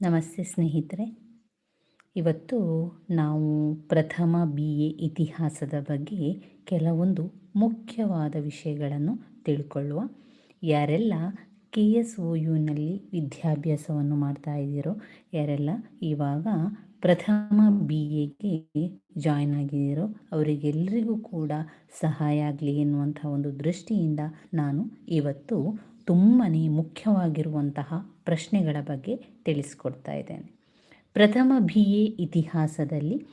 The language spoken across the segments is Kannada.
ನಮಸ್ತೆ ಸ್ನೇಹಿತರೆ. ಇವತ್ತು ನಾವು ಪ್ರಥಮ ಬಿ ಎ ಇತಿಹಾಸದ ಬಗ್ಗೆ ಕೆಲವೊಂದು ಮುಖ್ಯವಾದ ವಿಷಯಗಳನ್ನು ತಿಳ್ಕೊಳ್ಳುವ. ಯಾರೆಲ್ಲ ಕೆ ಎಸ್ ಒ ಯುನಲ್ಲಿ ವಿದ್ಯಾಭ್ಯಾಸವನ್ನು ಮಾಡ್ತಾ ಇದ್ದೀರೋ, ಯಾರೆಲ್ಲ ಇವಾಗ ಪ್ರಥಮ ಬಿ ಎಗೆ ಜಾಯ್ನ್ ಆಗಿದ್ದೀರೋ ಅವರಿಗೆಲ್ಲರಿಗೂ ಕೂಡ ಸಹಾಯ ಆಗಲಿ ಎನ್ನುವಂಥ ಒಂದು ದೃಷ್ಟಿಯಿಂದ ನಾನು ಇವತ್ತು ತುಂಬಾ ಮುಖ್ಯವಾಗಿರುವಂತಹ ಪ್ರಶ್ನೆಗಳ ಬಗ್ಗೆ ತಿಳಿಸ್ಕೊಡ್ತಾ ಇದ್ದೇನೆ. ಪ್ರಥಮ ಬಿ ಎ ಇತಿಹಾಸದಲ್ಲಿ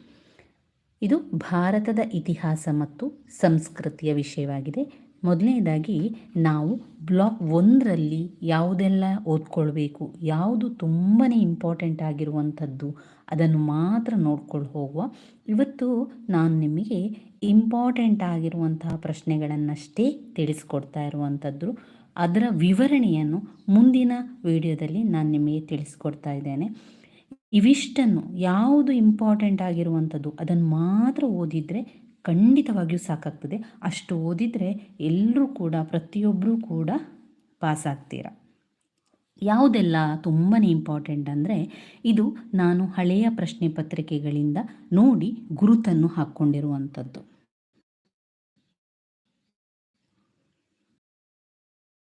ಇದು ಭಾರತದ ಇತಿಹಾಸ ಮತ್ತು ಸಂಸ್ಕೃತಿಯ ವಿಷಯವಾಗಿದೆ. ಮೊದಲನೇದಾಗಿ ನಾವು ಬ್ಲಾಕ್ ಒಂದರಲ್ಲಿ ಯಾವುದೆಲ್ಲ ಓದ್ಕೊಳ್ಬೇಕು, ಯಾವುದು ತುಂಬಾ ಇಂಪಾರ್ಟೆಂಟ್ ಆಗಿರುವಂಥದ್ದು ಅದನ್ನು ಮಾತ್ರ ನೋಡ್ಕೊಂಡು ಹೋಗುವ. ಇವತ್ತು ನಾನು ನಿಮಗೆ ಇಂಪಾರ್ಟೆಂಟ್ ಆಗಿರುವಂತಹ ಪ್ರಶ್ನೆಗಳನ್ನಷ್ಟೇ ತಿಳಿಸ್ಕೊಡ್ತಾ ಇರುವಂಥದ್ದು. ಅದರ ವಿವರಣೆಯನ್ನು ಮುಂದಿನ ವಿಡಿಯೋದಲ್ಲಿ ನಾನು ನಿಮಗೆ ತಿಳಿಸ್ಕೊಡ್ತಾ ಇದ್ದೇನೆ. ಇವಿಷ್ಟನ್ನು ಯಾವುದು ಇಂಪಾರ್ಟೆಂಟ್ ಆಗಿರುವಂಥದ್ದು ಅದನ್ನು ಮಾತ್ರ ಓದಿದರೆ ಖಂಡಿತವಾಗಿಯೂ ಸಾಕಾಗ್ತದೆ. ಅಷ್ಟು ಓದಿದರೆ ಎಲ್ಲರೂ ಕೂಡ ಪ್ರತಿಯೊಬ್ಬರೂ ಕೂಡ ಪಾಸ್ ಆಗ್ತೀರ? ಯಾವುದೆಲ್ಲ ತುಂಬಾ ಇಂಪಾರ್ಟೆಂಟ್ ಅಂದರೆ ಇದು ನಾನು ಹಳೆಯ ಪ್ರಶ್ನೆ ಪತ್ರಿಕೆಗಳಿಂದ ನೋಡಿ ಗುರುತನ್ನು ಹಾಕ್ಕೊಂಡಿರುವಂಥದ್ದು.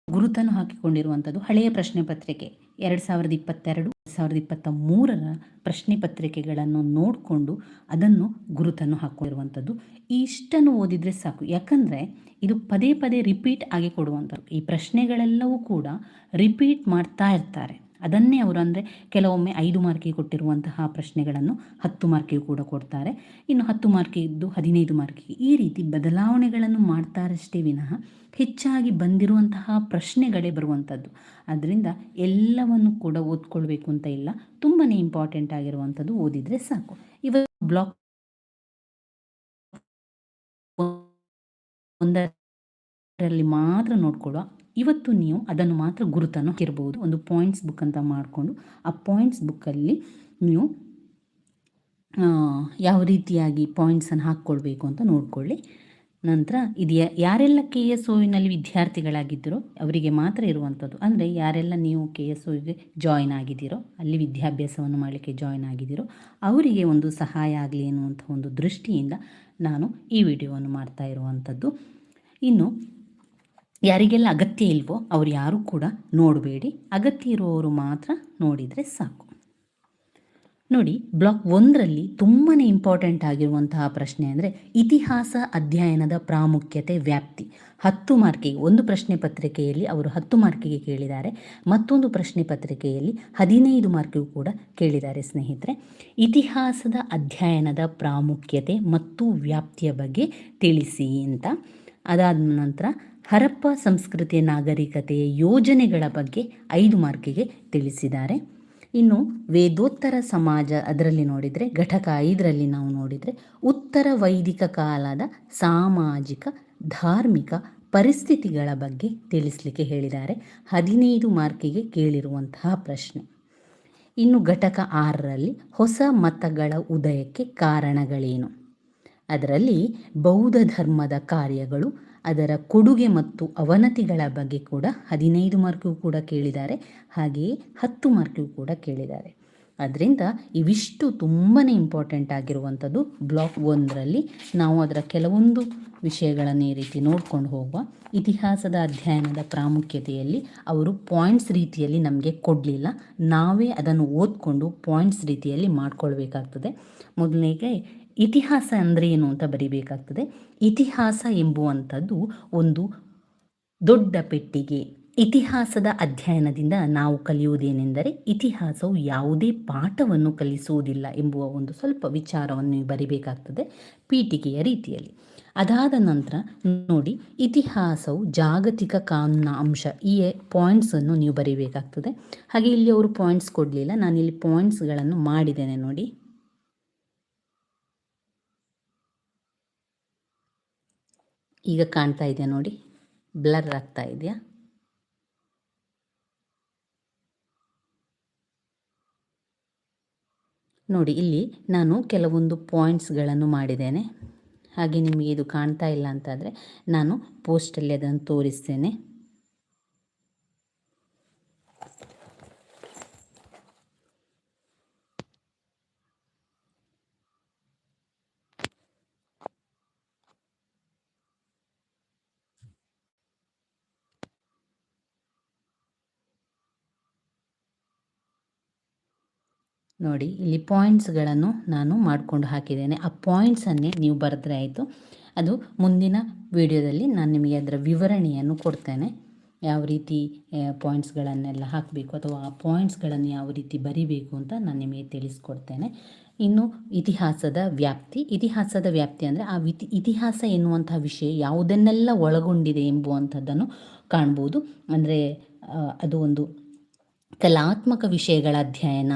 ಗುರುತನ್ನು ಹಾಕಿಕೊಂಡಿರುವಂಥದ್ದು ಹಳೆಯ ಪ್ರಶ್ನೆ ಪತ್ರಿಕೆ. ಎರಡು ಸಾವಿರದ ಇಪ್ಪತ್ತೆರಡು ಸಾವಿರದ ಇಪ್ಪತ್ತ ಮೂರರ ಪ್ರಶ್ನೆ ಪತ್ರಿಕೆಗಳನ್ನು ನೋಡಿಕೊಂಡು ಅದನ್ನು ಗುರುತನ್ನು ಹಾಕೊಂಡಿರುವಂಥದ್ದು ಇಷ್ಟನ್ನು ಓದಿದರೆ ಸಾಕು. ಯಾಕಂದರೆ ಇದು ಪದೇ ಪದೇ ರಿಪೀಟ್ ಆಗಿ ಕೊಡುವಂಥದ್ದು. ಈ ಪ್ರಶ್ನೆಗಳೆಲ್ಲವೂ ಕೂಡ ರಿಪೀಟ್ ಮಾಡ್ತಾ ಇರ್ತಾರೆ. ಅದನ್ನೇ ಅವರು ಅಂದರೆ ಕೆಲವೊಮ್ಮೆ ಐದು ಮಾರ್ಕಿಗೆ ಕೊಟ್ಟಿರುವಂತಹ ಪ್ರಶ್ನೆಗಳನ್ನು ಹತ್ತು ಮಾರ್ಕಿಗೆ ಕೂಡ ಕೊಡ್ತಾರೆ. ಇನ್ನು ಹತ್ತು ಮಾರ್ಕಿದ್ದು ಹದಿನೈದು ಮಾರ್ಕಿಗೆ ಈ ರೀತಿ ಬದಲಾವಣೆಗಳನ್ನು ಮಾಡ್ತಾರಷ್ಟೇ ವಿನಃ ಹೆಚ್ಚಾಗಿ ಬಂದಿರುವಂತಹ ಪ್ರಶ್ನೆಗಳೇ ಬರುವಂಥದ್ದು. ಅದರಿಂದ ಎಲ್ಲವನ್ನು ಕೂಡ ಓದ್ಕೊಳ್ಬೇಕು ಅಂತ ಇಲ್ಲ ತುಂಬಾ ಇಂಪಾರ್ಟೆಂಟ್ ಆಗಿರುವಂಥದ್ದು ಓದಿದರೆ ಸಾಕು. ಇವತ್ತು ಬ್ಲಾಕ್ ಒಂದರಲ್ಲಿ ಮಾತ್ರ ನೋಡ್ಕೊಳ್ಳುವ ಇವತ್ತು ನೀವು ಅದನ್ನು ಮಾತ್ರ ಗುರುತನ್ನು ಹಾಕಿರ್ಬೋದು ಒಂದು ಪಾಯಿಂಟ್ಸ್ ಬುಕ್ ಅಂತ ಮಾಡಿಕೊಂಡು ಆ ಪಾಯಿಂಟ್ಸ್ ಬುಕ್ಕಲ್ಲಿ ನೀವು ಯಾವ ರೀತಿಯಾಗಿ ಪಾಯಿಂಟ್ಸನ್ನು ಹಾಕ್ಕೊಳ್ಬೇಕು ಅಂತ ನೋಡಿಕೊಳ್ಳಿ. ನಂತರ ಇದು ಯಾರೆಲ್ಲ ಕೆ ಎಸ್ ಓವಿನಲ್ಲಿ ವಿದ್ಯಾರ್ಥಿಗಳಾಗಿದ್ದರೋ ಅವರಿಗೆ ಮಾತ್ರ ಇರುವಂಥದ್ದು. ಅಂದರೆ ಯಾರೆಲ್ಲ ನೀವು ಕೆ ಎಸ್ ಒಗೆ ಜಾಯ್ನ್ ಆಗಿದ್ದೀರೋ, ಅಲ್ಲಿ ವಿದ್ಯಾಭ್ಯಾಸವನ್ನು ಮಾಡಲಿಕ್ಕೆ ಜಾಯ್ನ್ ಆಗಿದ್ದೀರೋ, ಅವರಿಗೆ ಒಂದು ಸಹಾಯ ಆಗಲಿ ಎನ್ನುವಂಥ ಒಂದು ದೃಷ್ಟಿಯಿಂದ ನಾನು ಈ ವಿಡಿಯೋವನ್ನು ಮಾಡ್ತಾ ಇರುವಂಥದ್ದು. ಇನ್ನು ಯಾರಿಗೆಲ್ಲ ಅಗತ್ಯ ಇಲ್ವೋ ಅವ್ರು ಯಾರೂ ಕೂಡ ನೋಡಬೇಡಿ. ಅಗತ್ಯ ಇರುವವರು ಮಾತ್ರ ನೋಡಿದರೆ ಸಾಕು. ನೋಡಿ, ಬ್ಲಾಕ್ ಒಂದರಲ್ಲಿ ತುಂಬಾ ಇಂಪಾರ್ಟೆಂಟ್ ಆಗಿರುವಂತಹ ಪ್ರಶ್ನೆ ಅಂದರೆ ಇತಿಹಾಸ ಅಧ್ಯಯನದ ಪ್ರಾಮುಖ್ಯತೆ ವ್ಯಾಪ್ತಿ. ಹತ್ತು ಮಾರ್ಕಿಗೆ, ಒಂದು ಪ್ರಶ್ನೆ ಪತ್ರಿಕೆಯಲ್ಲಿ ಅವರು ಹತ್ತು ಮಾರ್ಕಿಗೆ ಕೇಳಿದ್ದಾರೆ. ಮತ್ತೊಂದು ಪ್ರಶ್ನೆ ಪತ್ರಿಕೆಯಲ್ಲಿ ಹದಿನೈದು ಮಾರ್ಕಿಗೂ ಕೂಡ ಕೇಳಿದ್ದಾರೆ ಸ್ನೇಹಿತರೆ. ಇತಿಹಾಸದ ಅಧ್ಯಯನದ ಪ್ರಾಮುಖ್ಯತೆ ಮತ್ತು ವ್ಯಾಪ್ತಿಯ ಬಗ್ಗೆ ತಿಳಿಸಿ ಅಂತ. ಅದಾದ ನಂತರ ಹರಪ್ಪ ಸಂಸ್ಕೃತಿಯ ನಾಗರಿಕತೆಯ ಯೋಜನೆಗಳ ಬಗ್ಗೆ ಐದು ಮಾರ್ಕಿಗೆ ತಿಳಿಸಿದ್ದಾರೆ. ಇನ್ನು ವೇದೋತ್ತರ ಸಮಾಜ ಅದರಲ್ಲಿ ನೋಡಿದರೆ, ಘಟಕ ಐದರಲ್ಲಿ ನಾವು ನೋಡಿದರೆ, ಉತ್ತರ ವೈದಿಕ ಕಾಲದ ಸಾಮಾಜಿಕ, ಧಾರ್ಮಿಕ ಪರಿಸ್ಥಿತಿಗಳ ಬಗ್ಗೆ ತಿಳಿಸಲಿಕ್ಕೆ ಹೇಳಿದ್ದಾರೆ. ಹದಿನೈದು ಮಾರ್ಕಿಗೆ ಕೇಳಿರುವಂತಹ ಪ್ರಶ್ನೆ. ಇನ್ನು ಘಟಕ ಆರರಲ್ಲಿ ಹೊಸ ಮತಗಳ ಉದಯಕ್ಕೆ ಕಾರಣಗಳೇನು? ಅದರಲ್ಲಿ ಬೌದ್ಧ ಧರ್ಮದ ಕಾರ್ಯಗಳು ಅದರ ಕೊಡುಗೆ ಮತ್ತು ಅವನತಿಗಳ ಬಗ್ಗೆ ಕೂಡ ಹದಿನೈದು ಮಾರ್ಕಿಗೂ ಕೂಡ ಕೇಳಿದ್ದಾರೆ. ಹಾಗೆಯೇ ಹತ್ತು ಮಾರ್ಕಿಗೂ ಕೂಡ ಕೇಳಿದ್ದಾರೆ. ಅದರಿಂದ ಇವಿಷ್ಟು ತುಂಬಾ ಇಂಪಾರ್ಟೆಂಟ್ ಆಗಿರುವಂಥದ್ದು ಬ್ಲಾಕ್ ಒಂದರಲ್ಲಿ ನಾವು ಅದರ ಕೆಲವೊಂದು ವಿಷಯಗಳನ್ನು ಈ ರೀತಿ ನೋಡ್ಕೊಂಡು ಹೋಗುವ ಇತಿಹಾಸದ ಅಧ್ಯಯನದ ಪ್ರಾಮುಖ್ಯತೆಯಲ್ಲಿ ಅವರು ಪಾಯಿಂಟ್ಸ್ ರೀತಿಯಲ್ಲಿ ನಮಗೆ ಕೊಡಲಿಲ್ಲ. ನಾವೇ ಅದನ್ನು ಓದ್ಕೊಂಡು ಪಾಯಿಂಟ್ಸ್ ರೀತಿಯಲ್ಲಿ ಮಾಡ್ಕೊಳ್ಬೇಕಾಗ್ತದೆ. ಮೊದಲಿಗೆ ಇತಿಹಾಸ ಅಂದರೆ ಏನು ಅಂತ ಬರಿಬೇಕಾಗ್ತದೆ. ಇತಿಹಾಸ ಎಂಬುವಂಥದ್ದು ಒಂದು ದೊಡ್ಡ ಪೆಟ್ಟಿಗೆ. ಇತಿಹಾಸದ ಅಧ್ಯಯನದಿಂದ ನಾವು ಕಲಿಯುವುದೇನೆಂದರೆ ಇತಿಹಾಸವು ಯಾವುದೇ ಪಾಠವನ್ನು ಕಲಿಸುವುದಿಲ್ಲ ಎಂಬುವ ಒಂದು ಸ್ವಲ್ಪ ವಿಚಾರವನ್ನು ಬರಿಬೇಕಾಗ್ತದೆ ಪೀಠಿಕೆಯ ರೀತಿಯಲ್ಲಿ. ಅದಾದ ನಂತರ ನೋಡಿ ಇತಿಹಾಸವು ಜಾಗತಿಕ ಕಾನೂನ ಅಂಶ ಈ ಪಾಯಿಂಟ್ಸನ್ನು ನೀವು ಬರೀಬೇಕಾಗ್ತದೆ. ಹಾಗೆ ಇಲ್ಲಿ ಅವರು ಪಾಯಿಂಟ್ಸ್ ಕೊಡಲಿಲ್ಲ. ನಾನಿಲ್ಲಿ ಪಾಯಿಂಟ್ಸ್ಗಳನ್ನು ಮಾಡಿದ್ದೇನೆ ನೋಡಿ. ಈಗ ಕಾಣ್ತಾ ಇದೆಯಾ ನೋಡಿ? ಬ್ಲರ್ ಆಗ್ತಾ ಇದೆಯಾ? ನೋಡಿ, ಇಲ್ಲಿ ನಾನು ಕೆಲವೊಂದು ಪಾಯಿಂಟ್ಸ್ಗಳನ್ನು ಮಾಡಿದ್ದೇನೆ. ಹಾಗೆ ನಿಮಗೆ ಇದು ಕಾಣ್ತಾ ಇಲ್ಲ ಅಂತಾದರೆ ನಾನು ಪೋಸ್ಟಲ್ಲಿ ಅದನ್ನು ತೋರಿಸ್ತೇನೆ. ನೋಡಿ, ಇಲ್ಲಿ ಪಾಯಿಂಟ್ಸ್ಗಳನ್ನು ನಾನು ಮಾಡಿಕೊಂಡು ಹಾಕಿದ್ದೇನೆ. ಆ ಪಾಯಿಂಟ್ಸನ್ನೇ ನೀವು ಬರೆದ್ರೆ ಆಯಿತು. ಅದು ಮುಂದಿನ ವಿಡಿಯೋದಲ್ಲಿ ನಾನು ನಿಮಗೆ ಅದರ ವಿವರಣೆಯನ್ನು ಕೊಡ್ತೇನೆ. ಯಾವ ರೀತಿ ಪಾಯಿಂಟ್ಸ್ಗಳನ್ನೆಲ್ಲ ಹಾಕಬೇಕು ಅಥವಾ ಆ ಪಾಯಿಂಟ್ಸ್ಗಳನ್ನು ಯಾವ ರೀತಿ ಬರಿಬೇಕು ಅಂತ ನಾನು ನಿಮಗೆ ತಿಳಿಸ್ಕೊಡ್ತೇನೆ. ಇನ್ನು ಇತಿಹಾಸದ ವ್ಯಾಪ್ತಿ. ಇತಿಹಾಸದ ವ್ಯಾಪ್ತಿ ಅಂದರೆ ಆ ವಿತಿ, ಇತಿಹಾಸ ಎನ್ನುವಂತಹ ವಿಷಯ ಯಾವುದನ್ನೆಲ್ಲ ಒಳಗೊಂಡಿದೆ ಎಂಬುವಂಥದ್ದನ್ನು ಕಾಣ್ಬೋದು. ಅಂದರೆ ಅದು ಒಂದು ಕಲಾತ್ಮಕ ವಿಷಯಗಳ ಅಧ್ಯಯನ,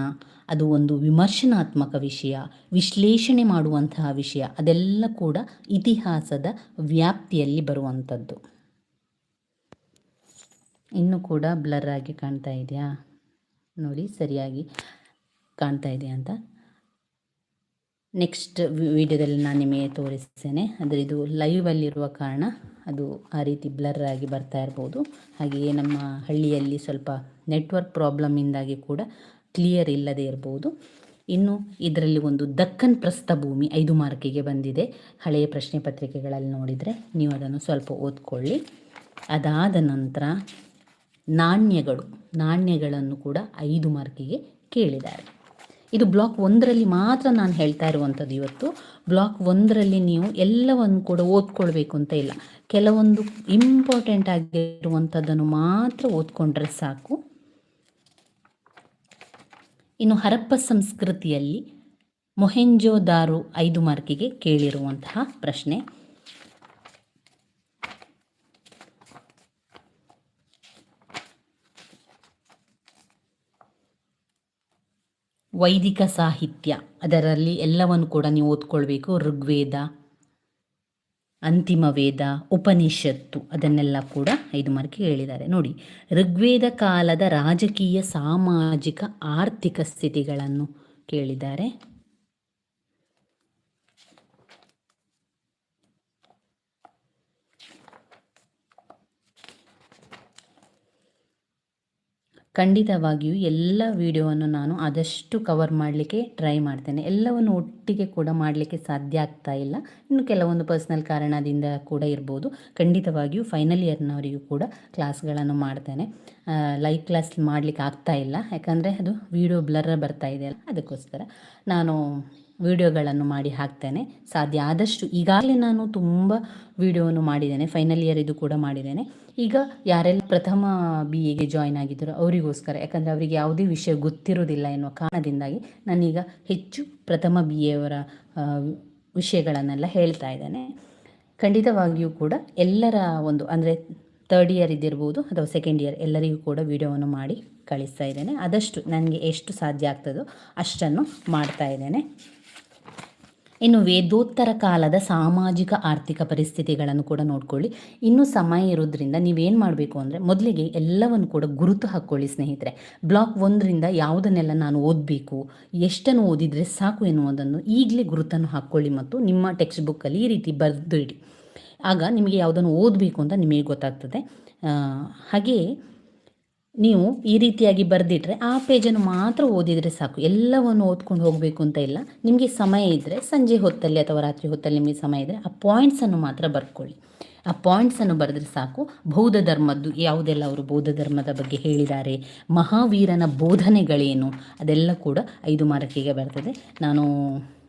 ಅದು ಒಂದು ವಿಮರ್ಶನಾತ್ಮಕ ವಿಷಯ, ವಿಶ್ಲೇಷಣೆ ಮಾಡುವಂತಹ ವಿಷಯ, ಅದೆಲ್ಲ ಕೂಡ ಇತಿಹಾಸದ ವ್ಯಾಪ್ತಿಯಲ್ಲಿ ಬರುವಂಥದ್ದು. ಇನ್ನೂ ಕೂಡ ಬ್ಲರ್ ಆಗಿ ಕಾಣ್ತಾ ಇದೆಯಾ? ನೋಡಿ, ಸರಿಯಾಗಿ ಕಾಣ್ತಾ ಇದೆಯಾ ಅಂತ? ನೆಕ್ಸ್ಟ್ ವಿಡಿಯೋದಲ್ಲಿ ನಾನು ನಿಮಗೆ ತೋರಿಸ್ತೇನೆ. ಅಂದರೆ ಇದು ಲೈವಲ್ಲಿರುವ ಕಾರಣ ಅದು ಆ ರೀತಿ ಬ್ಲರ್ ಆಗಿ ಬರ್ತಾ ಇರ್ಬೋದು. ಹಾಗೆಯೇ ನಮ್ಮ ಹಳ್ಳಿಯಲ್ಲಿ ಸ್ವಲ್ಪ ನೆಟ್ವರ್ಕ್ ಪ್ರಾಬ್ಲಮ್ಮಿಂದಾಗಿ ಕೂಡ ಕ್ಲಿಯರ್ ಇಲ್ಲದೆ ಇರ್ಬೋದು. ಇನ್ನು ಇದರಲ್ಲಿ ಒಂದು ದಕ್ಕನ್ ಪ್ರಸ್ಥಭೂಮಿ ಐದು ಮಾರ್ಕಿಗೆ ಬಂದಿದೆ. ಹಳೆಯ ಪ್ರಶ್ನೆ ಪತ್ರಿಕೆಗಳಲ್ಲಿ ನೋಡಿದರೆ ನೀವು ಅದನ್ನು ಸ್ವಲ್ಪ ಓದ್ಕೊಳ್ಳಿ. ಅದಾದ ನಂತರ ನಾಣ್ಯಗಳು, ನಾಣ್ಯಗಳನ್ನು ಕೂಡ ಐದು ಮಾರ್ಕಿಗೆ ಕೇಳಿದ್ದಾರೆ. ಇದು ಬ್ಲಾಕ್ ಒಂದರಲ್ಲಿ ಮಾತ್ರ ನಾನು ಹೇಳ್ತಾ ಇರುವಂಥದ್ದು ಇವತ್ತು. ಬ್ಲಾಕ್ ಒಂದರಲ್ಲಿ ನೀವು ಎಲ್ಲವನ್ನು ಕೂಡ ಓದ್ಕೊಳ್ಬೇಕು ಅಂತ ಇಲ್ಲ. ಕೆಲವೊಂದು ಇಂಪಾರ್ಟೆಂಟ್ ಆಗಿರುವಂಥದ್ದನ್ನು ಮಾತ್ರ ಓದ್ಕೊಂಡ್ರೆ ಸಾಕು. ಇನ್ನು ಹರಪ್ಪ ಸಂಸ್ಕೃತಿಯಲ್ಲಿ ಮೊಹೆಂಜೋದಾರು ಐದು ಮಾರ್ಕಿಗೆ ಕೇಳಿರುವಂತಹ ಪ್ರಶ್ನೆ. ವೈದಿಕ ಸಾಹಿತ್ಯ, ಅದರಲ್ಲಿ ಎಲ್ಲವನ್ನು ಕೂಡ ನೀವು ಓದ್ಕೊಳ್ಬೇಕು. ಋಗ್ವೇದ, ಅಂತಿಮ ವೇದ, ಉಪನಿಷತ್ತು, ಅದನ್ನೆಲ್ಲ ಕೂಡ ಐದು ಮಾರ್ಕ್ ಹೇಳಿದ್ದಾರೆ. ನೋಡಿ, ಋಗ್ವೇದ ಕಾಲದ ರಾಜಕೀಯ, ಸಾಮಾಜಿಕ, ಆರ್ಥಿಕ ಸ್ಥಿತಿಗಳನ್ನು ಕೇಳಿದ್ದಾರೆ. ಖಂಡಿತವಾಗಿಯೂ ಎಲ್ಲ ವಿಡಿಯೋವನ್ನು ನಾನು ಆದಷ್ಟು ಕವರ್ ಮಾಡಲಿಕ್ಕೆ ಟ್ರೈ ಮಾಡ್ತೇನೆ. ಎಲ್ಲವನ್ನು ಒಟ್ಟಿಗೆ ಕೂಡ ಮಾಡಲಿಕ್ಕೆ ಸಾಧ್ಯ ಆಗ್ತಾ ಇಲ್ಲ. ಇನ್ನು ಕೆಲವೊಂದು ಪರ್ಸ್ನಲ್ ಕಾರಣದಿಂದ ಕೂಡ ಇರ್ಬೋದು. ಖಂಡಿತವಾಗಿಯೂ ಫೈನಲ್ ಇಯರ್ನವರಿಗೂ ಕೂಡ ಕ್ಲಾಸ್ಗಳನ್ನು ಮಾಡ್ತೇನೆ. ಲೈವ್ ಕ್ಲಾಸ್ ಮಾಡಲಿಕ್ಕೆ ಆಗ್ತಾ ಇಲ್ಲ. ಯಾಕಂದರೆ ಅದು ವೀಡಿಯೋ ಬ್ಲರ್ ಬರ್ತಾ ಇದೆಯಲ್ಲ ಅದಕ್ಕೋಸ್ಕರ ನಾನು ವಿಡಿಯೋಗಳನ್ನು ಮಾಡಿ ಹಾಕ್ತೇನೆ. ಸಾಧ್ಯ ಆದಷ್ಟು ಈಗಾಗಲೇ ನಾನು ತುಂಬ ವಿಡಿಯೋವನ್ನು ಮಾಡಿದ್ದೇನೆ. ಫೈನಲ್ ಇಯರ್ ಇದು ಕೂಡ ಮಾಡಿದ್ದೇನೆ. ಈಗ ಯಾರೆಲ್ಲ ಪ್ರಥಮ ಬಿ ಎಗೆ ಜಾಯ್ನ್ ಆಗಿದ್ದರು ಅವರಿಗೋಸ್ಕರ, ಯಾಕಂದರೆ ಅವರಿಗೆ ಯಾವುದೇ ವಿಷಯ ಗೊತ್ತಿರೋದಿಲ್ಲ ಎನ್ನುವ ಕಾರಣದಿಂದಾಗಿ ನಾನೀಗ ಹೆಚ್ಚು ಪ್ರಥಮ ಬಿ ಎವರ ವಿಷಯಗಳನ್ನೆಲ್ಲ ಹೇಳ್ತಾ ಇದ್ದೇನೆ. ಖಂಡಿತವಾಗಿಯೂ ಕೂಡ ಎಲ್ಲರ ಒಂದು, ಅಂದರೆ ತರ್ಡ್ ಇಯರ್ ಇದ್ದಿರ್ಬೋದು ಅಥವಾ ಸೆಕೆಂಡ್ ಇಯರ್ ಎಲ್ಲರಿಗೂ ಕೂಡ ವಿಡಿಯೋವನ್ನು ಮಾಡಿ ಕಳಿಸ್ತಾ ಇದ್ದೇನೆ. ಆದಷ್ಟು ನನಗೆ ಎಷ್ಟು ಸಾಧ್ಯ ಆಗ್ತದೋ ಅಷ್ಟನ್ನು ಮಾಡ್ತಾ ಇದ್ದೇನೆ. ಇನ್ನು ವೇದೋತ್ತರ ಕಾಲದ ಸಾಮಾಜಿಕ ಆರ್ಥಿಕ ಪರಿಸ್ಥಿತಿಗಳನ್ನು ಕೂಡ ನೋಡ್ಕೊಳ್ಳಿ. ಇನ್ನೂ ಸಮಯ ಇರೋದ್ರಿಂದ ನೀವೇನು ಮಾಡಬೇಕು ಅಂದರೆ ಮೊದಲಿಗೆ ಎಲ್ಲವನ್ನು ಕೂಡ ಗುರುತು ಹಾಕ್ಕೊಳ್ಳಿ ಸ್ನೇಹಿತರೆ. ಬ್ಲಾಕ್ ಒಂದರಿಂದ ಯಾವುದನ್ನೆಲ್ಲ ನಾನು ಓದಬೇಕು, ಎಷ್ಟನ್ನು ಓದಿದರೆ ಸಾಕು ಎನ್ನುವುದನ್ನು ಈಗಲೇ ಗುರುತನ್ನು ಹಾಕ್ಕೊಳ್ಳಿ ಮತ್ತು ನಿಮ್ಮ ಟೆಕ್ಸ್ಟ್ ಬುಕ್ಕಲ್ಲಿ ಈ ರೀತಿ ಬರೆದು ಇಡಿ ಆಗ ನಿಮಗೆ ಯಾವುದನ್ನು ಓದಬೇಕು ಅಂತ ನಿಮಗೆ ಗೊತ್ತಾಗ್ತದೆ. ಹಾಗೆಯೇ ನೀವು ಈ ರೀತಿಯಾಗಿ ಬರೆದಿಟ್ರೆ ಆ ಪೇಜನ್ನು ಮಾತ್ರ ಓದಿದರೆ ಸಾಕು. ಎಲ್ಲವನ್ನು ಓದ್ಕೊಂಡು ಹೋಗಬೇಕು ಅಂತ ಇಲ್ಲ. ನಿಮಗೆ ಸಮಯ ಇದ್ದರೆ ಸಂಜೆ ಹೊತ್ತಲ್ಲಿ ಅಥವಾ ರಾತ್ರಿ ಹೊತ್ತಲ್ಲಿ ನಿಮಗೆ ಸಮಯ ಇದ್ದರೆ ಆ ಪಾಯಿಂಟ್ಸನ್ನು ಮಾತ್ರ ಬರ್ಕೊಳ್ಳಿ. ಆ ಪಾಯಿಂಟ್ಸನ್ನು ಬರೆದ್ರೆ ಸಾಕು. ಬೌದ್ಧ ಧರ್ಮದ್ದು ಯಾವುದೆಲ್ಲ ಅವರು ಬೌದ್ಧ ಧರ್ಮದ ಬಗ್ಗೆ ಹೇಳಿದ್ದಾರೆ, ಮಹಾವೀರನ ಬೋಧನೆಗಳೇನು, ಅದೆಲ್ಲ ಕೂಡ ಐದು ಮಾರಕಿಗೆ ಬರ್ತದೆ. ನಾನು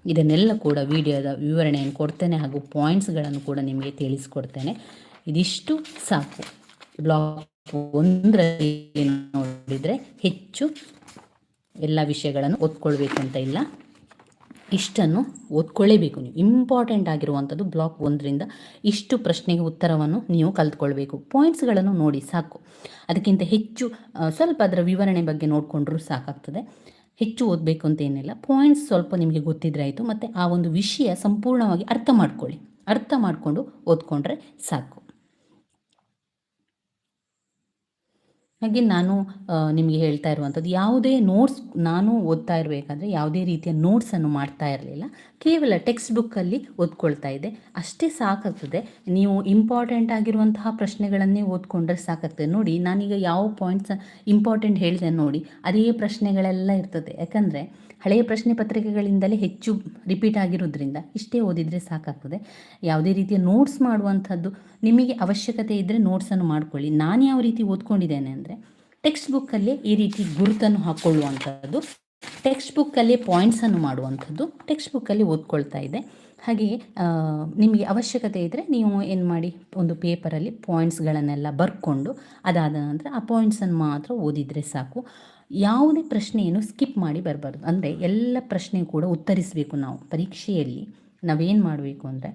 ಇದನ್ನೆಲ್ಲ ಕೂಡ ವಿಡಿಯೋದ ವಿವರಣೆಯನ್ನು ಕೊಡ್ತೇನೆ ಹಾಗೂ ಪಾಯಿಂಟ್ಸ್ಗಳನ್ನು ಕೂಡ ನಿಮಗೆ ತಿಳಿಸ್ಕೊಡ್ತೇನೆ. ಇದಿಷ್ಟು ಸಾಕು. ಬ್ಲಾಗ್ ಒಂದರಲ್ಲಿ ನೋಡಿದರೆ ಹೆಚ್ಚು ಎಲ್ಲ ವಿಷಯಗಳನ್ನು ಓದ್ಕೊಳ್ಬೇಕು ಅಂತ ಇಲ್ಲ. ಇಷ್ಟನ್ನು ಓದ್ಕೊಳ್ಳೇಬೇಕು ನೀವು. ಇಂಪಾರ್ಟೆಂಟ್ ಆಗಿರುವಂಥದ್ದು ಬ್ಲಾಕ್ ಒಂದರಿಂದ ಇಷ್ಟು ಪ್ರಶ್ನೆಗೆ ಉತ್ತರವನ್ನು ನೀವು ಕಲ್ತ್ಕೊಳ್ಬೇಕು. ಪಾಯಿಂಟ್ಸ್ಗಳನ್ನು ನೋಡಿ ಸಾಕು. ಅದಕ್ಕಿಂತ ಹೆಚ್ಚು ಸ್ವಲ್ಪ ಅದರ ವಿವರಣೆ ಬಗ್ಗೆ ನೋಡಿಕೊಂಡ್ರೂ ಸಾಕಾಗ್ತದೆ. ಹೆಚ್ಚು ಓದಬೇಕು ಅಂತ ಏನಿಲ್ಲ. ಪಾಯಿಂಟ್ಸ್ ಸ್ವಲ್ಪ ನಿಮಗೆ ಗೊತ್ತಿದ್ರೆ ಆಯಿತು. ಮತ್ತು ಆ ಒಂದು ವಿಷಯ ಸಂಪೂರ್ಣವಾಗಿ ಅರ್ಥ ಮಾಡ್ಕೊಳ್ಳಿ. ಅರ್ಥ ಮಾಡಿಕೊಂಡು ಓದ್ಕೊಂಡ್ರೆ ಸಾಕು. ಹಾಗೆ ನಾನು ನಿಮಗೆ ಹೇಳ್ತಾ ಇರುವಂಥದ್ದು ಯಾವುದೇ ನೋಟ್ಸ್ ನಾನು ಓದ್ತಾ ಇರಬೇಕಾದ್ರೆ ಯಾವುದೇ ರೀತಿಯ ನೋಟ್ಸನ್ನು ಮಾಡ್ತಾ ಇರಲಿಲ್ಲ. ಕೇವಲ ಟೆಕ್ಸ್ಟ್ ಬುಕ್ಕಲ್ಲಿ ಓದ್ಕೊಳ್ತಾ ಇದ್ದೆ. ಅಷ್ಟೇ ಸಾಕಾಗ್ತದೆ. ನೀವು ಇಂಪಾರ್ಟೆಂಟ್ ಆಗಿರುವಂತಹ ಪ್ರಶ್ನೆಗಳನ್ನೇ ಓದ್ಕೊಂಡ್ರೆ ಸಾಕಾಗ್ತದೆ. ನೋಡಿ, ನಾನೀಗ ಯಾವ ಪಾಯಿಂಟ್ಸ್ ಇಂಪಾರ್ಟೆಂಟ್ ಹೇಳಿದೆ ನೋಡಿ, ಅದೇ ಪ್ರಶ್ನೆಗಳೆಲ್ಲ ಇರ್ತದೆ. ಯಾಕಂದರೆ ಹಳೆಯ ಪ್ರಶ್ನೆ ಪತ್ರಿಕೆಗಳಿಂದಲೇ ಹೆಚ್ಚು ರಿಪೀಟ್ ಆಗಿರೋದ್ರಿಂದ ಇಷ್ಟೇ ಓದಿದರೆ ಸಾಕಾಗ್ತದೆ. ಯಾವುದೇ ರೀತಿಯ ನೋಟ್ಸ್ ಮಾಡುವಂಥದ್ದು ನಿಮಗೆ ಅವಶ್ಯಕತೆ ಇದ್ದರೆ ನೋಟ್ಸನ್ನು ಮಾಡ್ಕೊಳ್ಳಿ. ನಾನು ಯಾವ ರೀತಿ ಓದ್ಕೊಂಡಿದ್ದೇನೆ ಅಂದರೆ ಟೆಕ್ಸ್ಟ್ ಬುಕ್ಕಲ್ಲೇ ಈ ರೀತಿ ಗುರುತನ್ನು ಹಾಕ್ಕೊಳ್ಳುವಂಥದ್ದು ಟೆಕ್ಸ್ಟ್ ಬುಕ್ಕಲ್ಲಿ ಪಾಯಿಂಟ್ಸನ್ನು ಮಾಡುವಂಥದ್ದು ಟೆಕ್ಸ್ಟ್ ಬುಕ್ಕಲ್ಲಿ ಓದ್ಕೊಳ್ತಾ ಇದೆ. ಹಾಗೆಯೇ ನಿಮಗೆ ಅವಶ್ಯಕತೆ ಇದ್ದರೆ ನೀವು ಏನು ಮಾಡಿ, ಒಂದು ಪೇಪರಲ್ಲಿ ಪಾಯಿಂಟ್ಸ್ಗಳನ್ನೆಲ್ಲ ಬರ್ಕೊಂಡು ಅದಾದ ನಂತರ ಆ ಪಾಯಿಂಟ್ಸನ್ನು ಮಾತ್ರ ಓದಿದರೆ ಸಾಕು. ಯಾವುದೇ ಪ್ರಶ್ನೆಯನ್ನು ಸ್ಕಿಪ್ ಮಾಡಿ ಬರಬಾರ್ದು. ಅಂದರೆ ಎಲ್ಲ ಪ್ರಶ್ನೆ ಕೂಡ ಉತ್ತರಿಸಬೇಕು ನಾವು ಪರೀಕ್ಷೆಯಲ್ಲಿ. ನಾವೇನು ಮಾಡಬೇಕು ಅಂದರೆ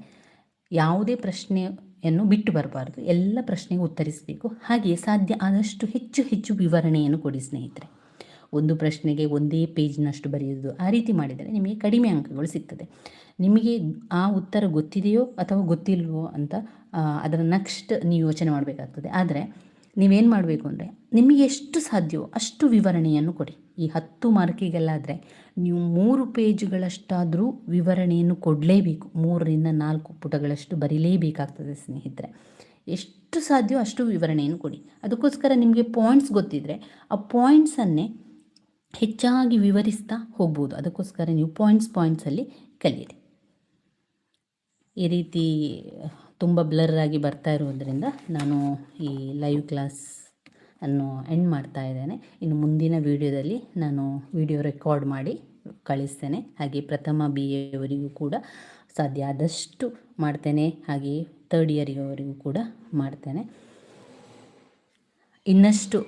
ಯಾವುದೇ ಪ್ರಶ್ನೆಯನ್ನು ಬಿಟ್ಟು ಬರಬಾರ್ದು. ಎಲ್ಲ ಪ್ರಶ್ನೆಗೂ ಉತ್ತರಿಸಬೇಕು. ಹಾಗೆಯೇ ಸಾಧ್ಯ ಆದಷ್ಟು ಹೆಚ್ಚು ಹೆಚ್ಚು ವಿವರಣೆಯನ್ನು ಕೊಡಿ ಸ್ನೇಹಿತರೆ. ಒಂದು ಪ್ರಶ್ನೆಗೆ ಒಂದೇ ಪೇಜ್ನಷ್ಟು ಬರೆಯೋದು ಆ ರೀತಿ ಮಾಡಿದರೆ ನಿಮಗೆ ಕಡಿಮೆ ಅಂಕಗಳು ಸಿಗ್ತದೆ. ನಿಮಗೆ ಆ ಉತ್ತರ ಗೊತ್ತಿದೆಯೋ ಅಥವಾ ಗೊತ್ತಿಲ್ವೋ ಅಂತ ಅದರ ನೆಕ್ಸ್ಟ್ ನೀವು ಯೋಚನೆ ಮಾಡಬೇಕಾಗ್ತದೆ. ಆದರೆ ನೀವೇನು ಮಾಡಬೇಕು ಅಂದರೆ ನಿಮಗೆ ಎಷ್ಟು ಸಾಧ್ಯವೋ ಅಷ್ಟು ವಿವರಣೆಯನ್ನು ಕೊಡಿ. ಈ ಹತ್ತು ಮಾರ್ಕಿಗೆಲ್ಲಾದರೆ ನೀವು ಮೂರು ಪೇಜ್ಗಳಷ್ಟಾದರೂ ವಿವರಣೆಯನ್ನು ಕೊಡಲೇಬೇಕು. ಮೂರರಿಂದ ನಾಲ್ಕು ಪುಟಗಳಷ್ಟು ಬರೀಲೇಬೇಕಾಗ್ತದೆ ಸ್ನೇಹಿತರೆ. ಎಷ್ಟು ಸಾಧ್ಯವೋ ಅಷ್ಟು ವಿವರಣೆಯನ್ನು ಕೊಡಿ. ಅದಕ್ಕೋಸ್ಕರ ನಿಮಗೆ ಪಾಯಿಂಟ್ಸ್ ಗೊತ್ತಿದ್ದರೆ ಆ ಪಾಯಿಂಟ್ಸನ್ನೇ ಹೆಚ್ಚಾಗಿ ವಿವರಿಸ್ತಾ ಹೋಗ್ಬೋದು. ಅದಕ್ಕೋಸ್ಕರ ನೀವು ಪಾಯಿಂಟ್ಸ್ ಪಾಯಿಂಟ್ಸಲ್ಲಿ ಕಲಿಯಿರಿ. ಈ ರೀತಿ ತುಂಬ ಬ್ಲರ್ ಆಗಿ ಬರ್ತಾ ಇರೋದ್ರಿಂದ ನಾನು ಈ ಲೈವ್ ಕ್ಲಾಸ್ ಅನ್ನು ಎಂಡ್ ಮಾಡ್ತಾ ಇದ್ದೇನೆ. ಇನ್ನು ಮುಂದಿನ ವಿಡಿಯೋದಲ್ಲಿ ನಾನು ವಿಡಿಯೋ ರೆಕಾರ್ಡ್ ಮಾಡಿ ಕಳಿಸ್ತೇನೆ. ಹಾಗೆ ಪ್ರಥಮ ಬಿ ಎವರಿಗೂ ಕೂಡ ಸಾಧ್ಯ ಆದಷ್ಟು ಮಾಡ್ತೇನೆ. ಹಾಗೆ ತರ್ಡ್ ಇಯರಿವರೆಗೂ ಕೂಡ ಮಾಡ್ತೇನೆ. ಇನ್ನಷ್ಟು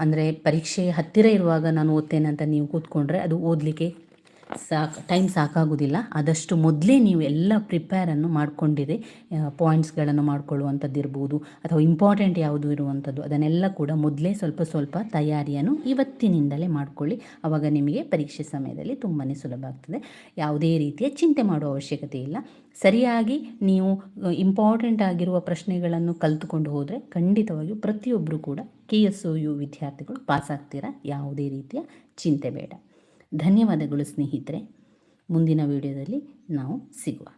ಅಂದರೆ ಪರೀಕ್ಷೆ ಹತ್ತಿರ ಇರುವಾಗ ನಾನು ಓದ್ತೇನೆ ಅಂತ ನೀವು ಕೂತ್ಕೊಂಡ್ರೆ ಅದು ಓದಲಿಕ್ಕೆ ಸಾಕು ಟೈಮ್ ಸಾಕಾಗೋದಿಲ್ಲ. ಆದಷ್ಟು ಮೊದಲೇ ನೀವು ಎಲ್ಲ ಪ್ರಿಪೇರನ್ನು ಮಾಡ್ಕೊಂಡಿರಿ. ಪಾಯಿಂಟ್ಸ್ಗಳನ್ನು ಮಾಡ್ಕೊಳ್ಳುವಂಥದ್ದು ಇರ್ಬೋದು ಅಥವಾ ಇಂಪಾರ್ಟೆಂಟ್ ಯಾವುದು ಇರುವಂಥದ್ದು ಅದನ್ನೆಲ್ಲ ಕೂಡ ಮೊದಲೇ ಸ್ವಲ್ಪ ಸ್ವಲ್ಪ ತಯಾರಿಯನ್ನು ಇವತ್ತಿನಿಂದಲೇ ಮಾಡಿಕೊಳ್ಳಿ. ಆವಾಗ ನಿಮಗೆ ಪರೀಕ್ಷೆ ಸಮಯದಲ್ಲಿ ತುಂಬಾ ಸುಲಭ ಆಗ್ತದೆ. ಯಾವುದೇ ರೀತಿಯ ಚಿಂತೆ ಮಾಡುವ ಅವಶ್ಯಕತೆ ಇಲ್ಲ. ಸರಿಯಾಗಿ ನೀವು ಇಂಪಾರ್ಟೆಂಟ್ ಆಗಿರುವ ಪ್ರಶ್ನೆಗಳನ್ನು ಕಲಿತುಕೊಂಡು ಹೋದರೆ ಖಂಡಿತವಾಗಿಯೂ ಪ್ರತಿಯೊಬ್ಬರು ಕೂಡ ಕೆ ಎಸ್ ಒ ಯು ವಿದ್ಯಾರ್ಥಿಗಳು ಪಾಸ್ ಆಗ್ತೀರಾ? ಯಾವುದೇ ರೀತಿಯ ಚಿಂತೆ ಬೇಡ. ಧನ್ಯವಾದಗಳು ಸ್ನೇಹಿತರೆ. ಮುಂದಿನ ವಿಡಿಯೋದಲ್ಲಿ ನಾವು ಸಿಗುವ.